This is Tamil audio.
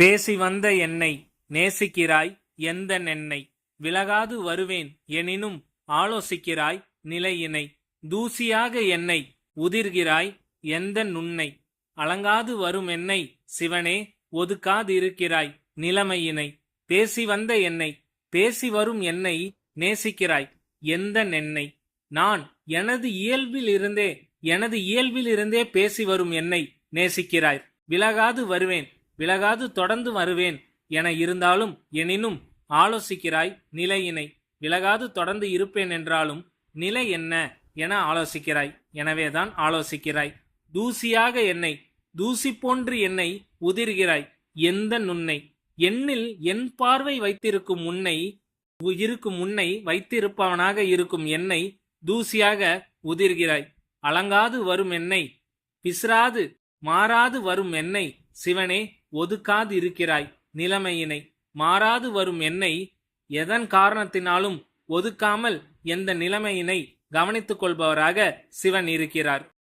பேசி வந்த என்னை நேசிக்கிறாய் எந்த நென்னை? விலகாது வருவேன் எனினும் ஆலோசிக்கிறாய் நிலையினை. தூசியாக என்னை உதிர்கிறாய் எந்த நுண்ணை அலங்காது வரும் என்னை சிவனே ஒதுக்காதிருக்கிறாய் நிலைமையினை. பேசி வந்த என்னை பேசி வரும் என்னை நேசிக்கிறாய் எந்த நென்னை? நான் எனது இயல்பில் இருந்தே எனது இயல்பில் இருந்தே பேசி வரும் என்னை நேசிக்கிறாய். விலகாது வருவேன் விலகாது தொடர்ந்து வருவேன் என இருந்தாலும் எனினும் ஆலோசிக்கிறாய் நிலையினை. விலகாது தொடர்ந்து இருப்பேன் என்றாலும் நிலை என்ன என ஆலோசிக்கிறாய். எனவேதான் ஆலோசிக்கிறாய். தூசியாக என்னை தூசி போன்று என்னை உதிர்கிறாய். எந்த நுண்ணை? எண்ணில் என் பார்வை வைத்திருக்கும் உன்னை இருக்கும் உன்னை வைத்திருப்பவனாக இருக்கும் என்னை தூசியாக உதிர்கிறாய். அலங்காது வரும் என்னை பிசிராது மாறாது வரும் என்னை சிவனே ஒதுக்காது இருக்கிறாய் நிலைமையினை. மாறாது வரும் என்னை எதன் காரணத்தினாலும் ஒதுக்காமல் எந்த நிலைமையினை கவனித்துக் கொள்பவராக சிவன் இருக்கிறார்.